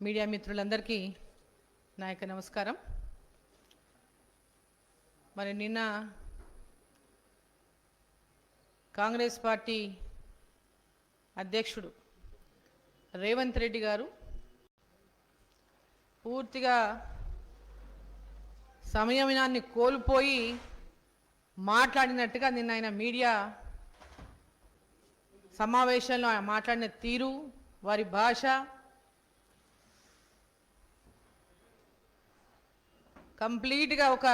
Media మిత్రులందరికీ నా యొక్క నమస్కారం. మరి నిన్న కాంగ్రెస్ పార్టీ అధ్యక్షుడు రేవంత్ రెడ్డి గారు పూర్తిగా సంయమనాన్ని కోల్పోయి మాట్లాడినట్టుగా నిన్న ఆయన మీడియా సమావేశంలో ఆయన మాట్లాడిన తీరు వారి భాష కంప్లీట్గా ఒక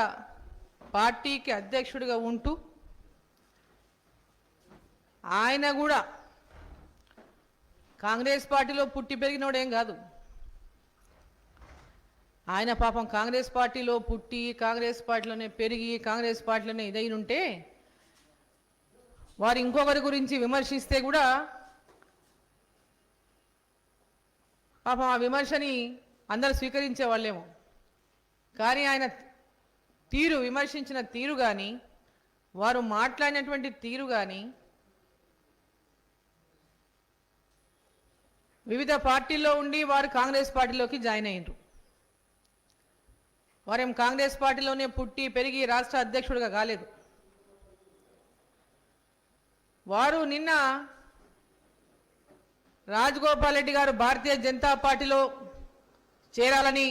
పార్టీకి అధ్యక్షుడిగా ఉంటూ ఆయన కూడా కాంగ్రెస్ పార్టీలో పుట్టి పెరిగినోడేం కాదు. ఆయన పాపం కాంగ్రెస్ పార్టీలో పుట్టి కాంగ్రెస్ పార్టీలోనే పెరిగి కాంగ్రెస్ పార్టీలోనే ఇదైన ఉంటే వారు ఇంకొకరి గురించి విమర్శిస్తే కూడా పాపం ఆ విమర్శని అందరు స్వీకరించే వాళ్ళేమో కానీ ఆయన తీరు విమర్శించిన తీరు కానీ వారు మాట్లాడినటువంటి తీరు కానీ వివిధ పార్టీల్లో ఉండి వారు కాంగ్రెస్ పార్టీలోకి జాయిన్ అయ్యారు వారేం కాంగ్రెస్ పార్టీలోనే పుట్టి పెరిగి రాష్ట్ర అధ్యక్షుడిగా కాలేదు. వారు నిన్న రాజగోపాల్ రెడ్డి గారు భారతీయ జనతా పార్టీలో చేరాలని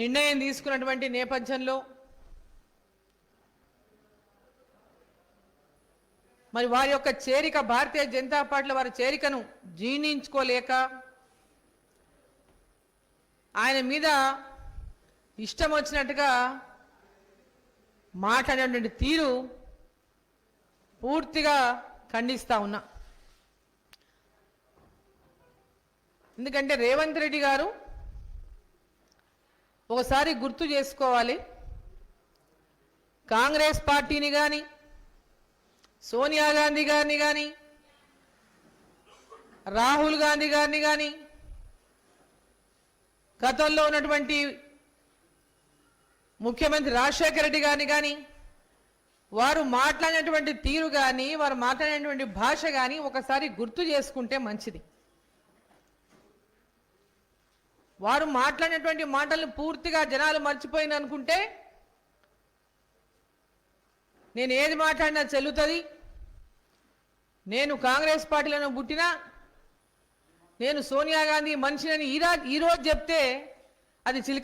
నిర్ణయం తీసుకున్నటువంటి నేపథ్యంలో మరి వారి యొక్క చేరిక భారతీయ జనతా పార్టీలో వారి చేరికను జీర్ణించుకోలేక ఆయన మీద ఇష్టం వచ్చినట్టుగా మాట్లాడేటువంటి తీరు పూర్తిగా ఖండిస్తా ఉన్నా. ఎందుకంటే రేవంత్ రెడ్డి గారు ఒకసారి గుర్తు చేసుకోవాలి. కాంగ్రెస్ పార్టీని కానీ సోనియా గాంధీ గారిని కానీ రాహుల్ గాంధీ గారిని కానీ గతంలో ఉన్నటువంటి ముఖ్యమంత్రి రాజశేఖర రెడ్డి గారిని కానీ వారు మాట్లాడినటువంటి తీరు కానీ వారు మాట్లాడినటువంటి భాష కానీ ఒకసారి గుర్తు చేసుకుంటే మంచిది. వారు మాట్లాడినటువంటి మాటలను పూర్తిగా జనాలు మర్చిపోయింది అనుకుంటే నేను ఏది మాట్లాడినా చెల్లుతుంది. నేను కాంగ్రెస్ పార్టీలను పుట్టినా నేను సోనియా గాంధీ మనిషినని ఈరా ఈరోజు చెప్తే అది చిలిక